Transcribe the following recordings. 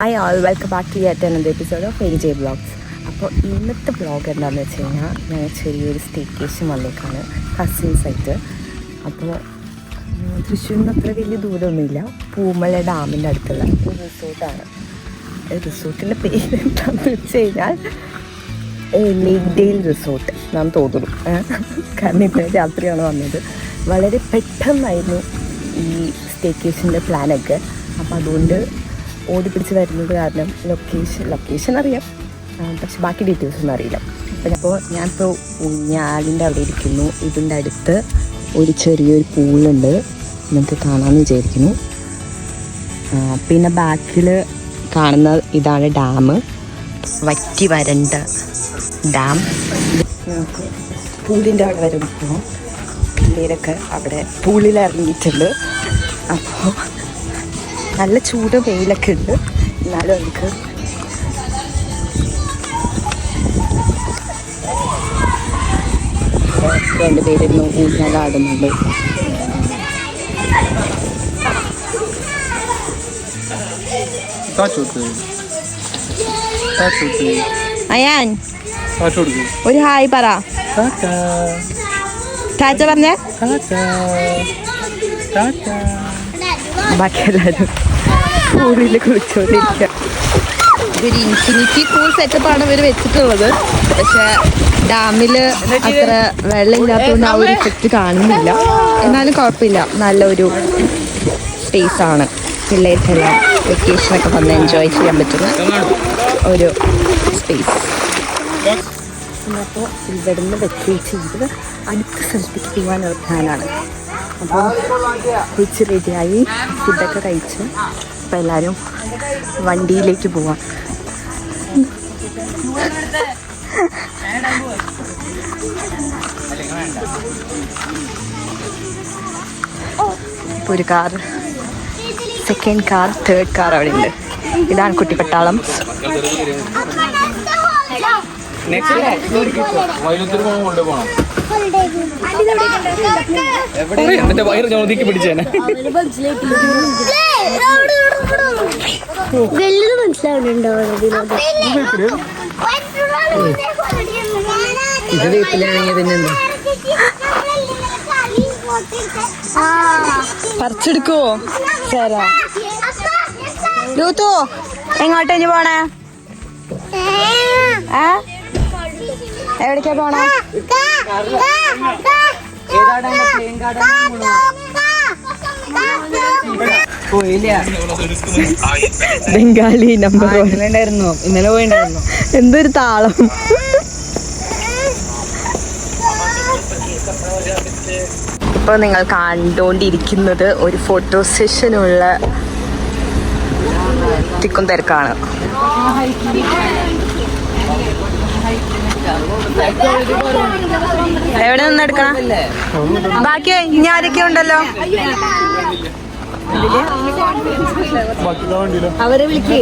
Hi all welcome back to yet another episode of N J blogs അപ്പോൾ ഇന്നത്തെ blog എന്താണെന്ന് വെച്ച് കഴിഞ്ഞാൽ ഞങ്ങൾ ചെറിയൊരു സ്റ്റേക്കേഷൻ വന്നേക്കാണ് കസിൻസ് ആയിട്ട്. അപ്പോൾ തൃശ്ശൂരിൽ നിന്ന് അത്ര വലിയ ദൂരമൊന്നുമില്ല പൂമല ഡാമിന്റെ അടുത്തുള്ള ഒരു റിസോർട്ടാണ് റിസോർട്ടിന്റെ പേര് എന്താണെന്ന് വെച്ച് കഴിഞ്ഞാൽ ലേക്ക് ഡെയിൽ റിസോർട്ട് നാം തോന്നുന്നു? കാരണം ഇന്നലെ രാത്രിയാണ് വന്നത്. വളരെ പെട്ടെന്നായിരുന്നു ഈ സ്റ്റേക്കേഷന്റെ പ്ലാനൊക്കെ അപ്പോൾ അതുകൊണ്ട് ഓടി പിടിച്ച് വരുന്നത് കാരണം ലൊക്കേഷൻ ലൊക്കേഷൻ അറിയാം. പക്ഷെ ബാക്കി ഡീറ്റെയിൽസ് ഒന്നും അറിയില്ല. അപ്പോൾ ഞാനിപ്പോൾ ഊഞ്ഞാലിന്റെ അവിടെ ഇരിക്കുന്നു. ഇതിന്റെ അടുത്ത് ഒരു ചെറിയൊരു പൂളുണ്ട്. നമുക്ക് കാണാമെന്ന് വിചാരിക്കുന്നു. പിന്നെ ബാക്കിൽ കാണുന്ന ഇതാണ് ഡാം. വറ്റി വരണ്ട ഡാം. പൂളിന്റെ അവിടെ വരെ പോകണം പിള്ളേരൊക്കെ അവിടെ പൂളിൽ ഇറങ്ങിയിട്ടുണ്ട് അപ്പോൾ നല്ല ചൂട് വെയിലൊക്കെ ഉണ്ട്. എന്നാലും നമുക്ക് രണ്ടുപേരിരുന്ന് ഊഞ്ഞാലാടുന്നുണ്ട് അയാൻ ഒരു ഹായ് പറ. ടാറ്റ. പറഞ്ഞ. ബാക്കി എല്ലാവരും പൂളിൽ കുളിച്ചോണ്ടിരിക്കുക ഇതൊരു ഇൻഫിനിറ്റി കൂൾ സെറ്റപ്പാണ് ഇവർ വെച്ചിട്ടുള്ളത്. പക്ഷെ ഡാമിൽ അത്ര വെള്ളം ഇല്ലാത്തതുകൊണ്ട് ആ ഒരു ഇഫക്റ്റ് കാണുന്നില്ല. എന്നാലും കുഴപ്പമില്ല. നല്ലൊരു സ്പേസ് ആണ്. പിള്ളേർക്കെല്ലാം വെക്കേഷനൊക്കെ വന്ന് എൻജോയ് ചെയ്യാൻ പറ്റുന്ന ഒരു സ്പേസ് അപ്പോൾ ഇവിടുന്ന് വെക്കേറ്റ് ചെയ്ത് അടുത്ത സ്ഥലത്തേക്ക് പോകാനുള്ള പ്ലാനാണ് അപ്പോൾ വെച്ച് റെഡിയായി ഫുഡൊക്കെ കഴിച്ച്. അപ്പോൾ എല്ലാവരും വണ്ടിയിലേക്ക് പോവാം. ഇപ്പോൾ ഒരു car second car third car അവിടെ ഉണ്ട്. ഇതാണ് കുട്ടിപ്പട്ടാളം കൊണ്ടുപോകണം എന്റെ വയറ് ചോദിക്ക് പിടിച്ചേനെ വലുത് മനസ്സിലാവുന്നുണ്ടോ ഇത് വീട്ടിലാണെങ്കിൽ പിന്നെന്താ ലൂത്തു എങ്ങോട്ടാ ഇനി പോണേ? എവിടേക്കാ പോണേ? ബംഗാളി നമ്പർ ഉണ്ടായിരുന്നു ഇന്നലെ പോയിണ്ടായിരുന്നു. എന്തൊരു താളം. ഇപ്പോൾ നിങ്ങൾ കണ്ടുകൊണ്ടിരിക്കുന്നത് ഒരു ഫോട്ടോ സെഷനുള്ള തിക്കും തിരക്കാണ്. എവിടെ നിന്ന് എടുക്കണം? ബാക്കി ഇനി ആരൊക്കെ ഉണ്ടല്ലോ? അവരെ വിളിക്ക്.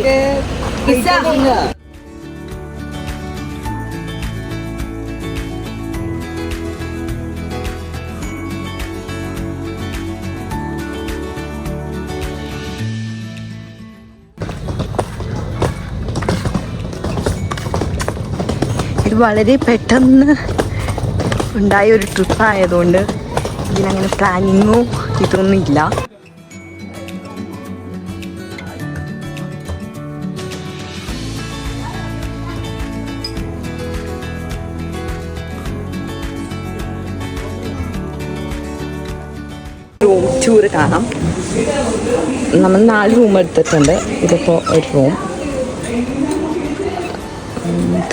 വളരെ പെട്ടെന്ന് ഉണ്ടായ ഒരു ട്രിപ്പ് ആയതുകൊണ്ട് ഇതിനങ്ങനെ പ്ലാനിങ്ങോ ഇതൊന്നും ഇല്ല റൂം ടൂർ കാണാം. നമ്മൾ നാല് റൂം എടുത്തിട്ടുണ്ട്. ഇതിപ്പോൾ ഒരു റൂം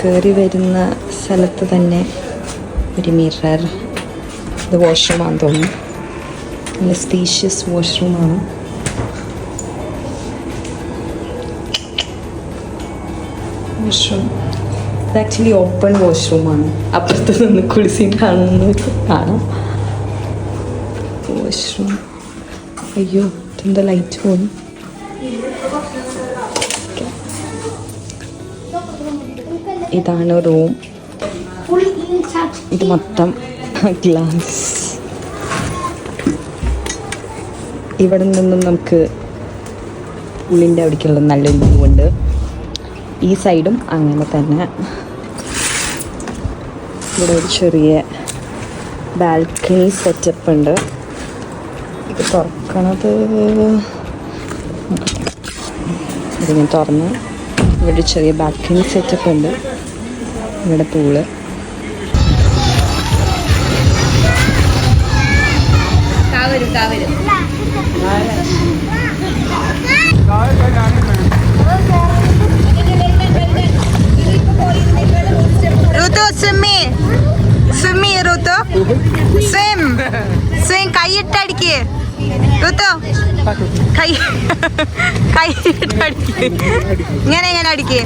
കയറി വരുന്ന സ്ഥലത്ത് തന്നെ ഒരു മിറർ ഇത് വാഷ്റൂമാണെന്ന് തോന്നുന്നു. നല്ല സ്പീഷ്യസ് വാഷ്റൂമാണ് വാഷ്റൂം ഇത് ആക്ച്വലി ഓപ്പൺ വാഷ്റൂമാണ് അപ്പുറത്ത് നിന്ന് കുളിസിയും കാണുന്ന കാണാം. വാഷ്റൂം അയ്യോ ഇതെന്താ ലൈറ്റ് പോകുന്നു ഇതാണ് റൂം. ഇത് മൊത്തം ഗ്ലാസ്. ഇവിടെ നിന്നും നമുക്ക് ഉള്ളിന്റെ അവിടേക്കുള്ള നല്ലൊരു വ്യൂ ഉണ്ട്. ഈ സൈഡും അങ്ങനെ തന്നെ. ഇവിടെ ഒരു ചെറിയ ബാൽക്കണി സെറ്റപ്പ് ഉണ്ട്. ഇത് തുറക്കണത് ഇതിനെ തുറന്ന് ഇവിടെ ചെറിയ ബാൽക്കണി സെറ്റപ്പ് ഉണ്ട്. ഇവിടെ പൂൾ. ഋതു സ്വിമ്മി സ്വിമ്മി ഋതു. സ്വിം സ്വിം കൈയിട്ടടിക്ക് ഋതു. കൈ കൈയിട്ടടിക്ക് ഇങ്ങനെ ഇങ്ങനെ അടിക്ക്.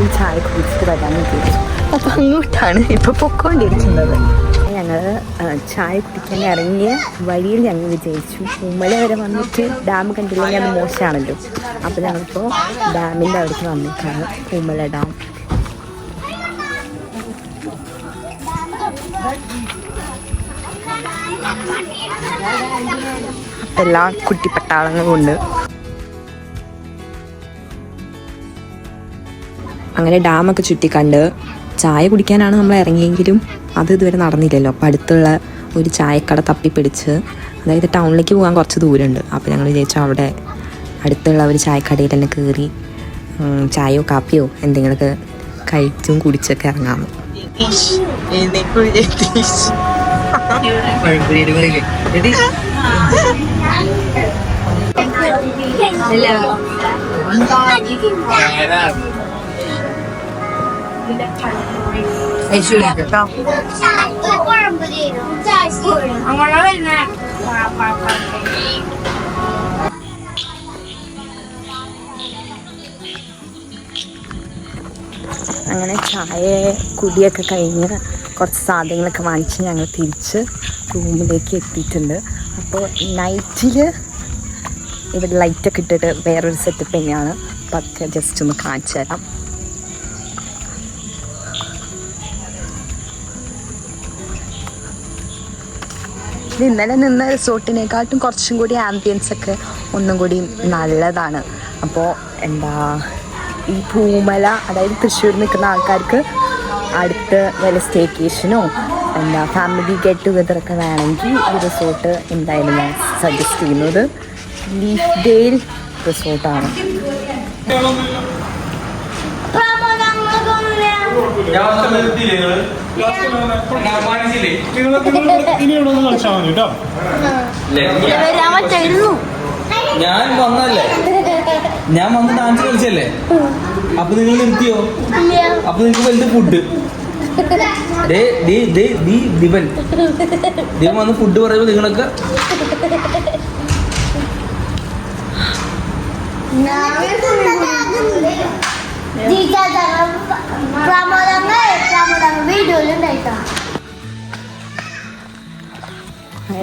ഈ ചായ കുടിച്ചിട്ട് വരാമെന്ന് വിചാരിച്ചു അപ്പോൾ അങ്ങോട്ടാണ് ഇപ്പോൾ പൊക്കോണ്ടിരിക്കുന്നത്. ഞങ്ങൾ ചായ കുടിക്കാൻ ഇറങ്ങിയ വഴിയിൽ ഞങ്ങൾ വിജയിച്ചു. ഉമ്മല വരെ വന്നിട്ട് ഡാം കണ്ടില്ലെങ്കിൽ അത് മോശമാണല്ലോ. അപ്പോൾ ഞങ്ങളിപ്പോൾ ഡാമിന്റെ അവിടേക്ക് വന്നിട്ടാണ് ഉമ്മല ഡാം. എല്ലാ കുട്ടിപ്പട്ടാളങ്ങളും ഉണ്ട്. അങ്ങനെ ഡാമൊക്കെ ചുറ്റിക്കണ്ട് ചായ കുടിക്കാനാണ് നമ്മൾ ഇറങ്ങിയെങ്കിലും അത് ഇതുവരെ നടന്നില്ലല്ലോ. അപ്പം അടുത്തുള്ള ഒരു ചായക്കട തപ്പിപ്പിടിച്ച് അതായത് ടൗണിലേക്ക് പോകാൻ കുറച്ച് ദൂരമുണ്ട്. അപ്പോൾ ഞങ്ങൾ വിചാരിച്ചു അവിടെ അടുത്തുള്ള ഒരു ചായക്കടയിൽ തന്നെ കയറി ചായയോ കാപ്പിയോ എന്തെങ്കിലുമൊക്കെ കഴിച്ചും കുടിച്ചൊക്കെ ഇറങ്ങാമെന്ന് അങ്ങനെ ചായ കുടിയൊക്കെ കഴിഞ്ഞ് കുറച്ച് സാധനങ്ങളൊക്കെ വാങ്ങിച്ച് ഞങ്ങൾ തിരിച്ച് റൂമിലേക്ക് എത്തിയിട്ടുണ്ട്. അപ്പോൾ നൈറ്റിൽ ഇവിടെ ലൈറ്റൊക്കെ ഇട്ടിട്ട് വേറൊരു സെറ്റപ്പ് തന്നെയാണ്. അപ്പം അതൊക്കെ ജസ്റ്റ് ഒന്ന് കാണിച്ചു തരാം. ഇന്നലെ നിന്ന റിസോർട്ടിനെക്കാട്ടും കുറച്ചും കൂടി ആംബിയൻസ് ഒക്കെ ഒന്നും കൂടി നല്ലതാണ്. അപ്പോൾ എന്താ ഈ പൂമല അതായത് തൃശ്ശൂർ നിൽക്കുന്ന ആൾക്കാർക്ക് അടുത്ത് വല്ല സ്റ്റേക്കേഷനോ എന്താ ഫാമിലി ഗെറ്റ് ടുഗദർ ഒക്കെ വേണമെങ്കിൽ ഈ റിസോർട്ട് എന്തായാലും ഞാൻ സജസ്റ്റ് ചെയ്യുന്നത്. ലീഫ് ഡേൽ റിസോർട്ടാണ് ഇനി ഇവിടെ ഒന്ന് കളിച്ചാൽ മതി കേട്ടോ ഞാൻ വന്നല്ലേ ഞാൻ വന്ന് ഡാൻസ് കളിച്ചല്ലേ അപ്പൊ നിങ്ങൾ നിർത്തിയോ? അപ്പൊ നിങ്ങൾക്ക് വലുത് ഫുഡ് ദിവൻ. ദിവൻ വന്ന് ഫുഡ് പറയുമ്പോ നിങ്ങളൊക്കെ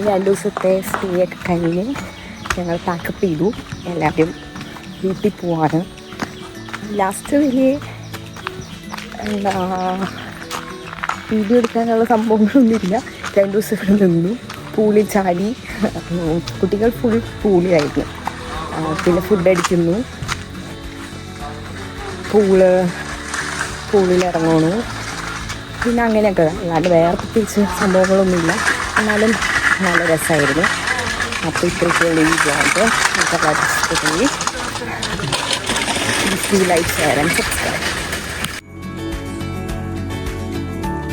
രണ്ട് ദിവസത്തെ സ്റ്റേ ഒക്കെ കഴിഞ്ഞ് ഞങ്ങൾ പാക്കപ്പ് ചെയ്തു. എല്ലാവരും വീട്ടിൽ പോവാണ്. ലാസ്റ്റ് വലിയ എന്താ വീഡിയോ എടുക്കാനുള്ള സംഭവങ്ങളൊന്നുമില്ല. രണ്ട് ദിവസം ഇവിടെ നിന്നു. പൂളി ചാടി. കുട്ടികൾ ഫുൾ പൂളിലായിരുന്നു. പിന്നെ ഫുഡ് അടിക്കുന്നു. പൂൾ പൂളിൽ പിന്നെ അങ്ങനെയൊക്കെ അല്ലാണ്ട് വേറെ പ്രത്യേകിച്ച് സംഭവങ്ങളൊന്നുമില്ല. എന്നാലും നല്ല രസമായിരുന്നു. അപ്പോൾ ഇത്രയ്ക്കുള്ള ഈ ബ്ലോഗ് ഇഷ്ടപ്പെടുകയും പ്ലീസ് ലൈക്ക് ഷെയർ സബ്സ്ക്രൈബ്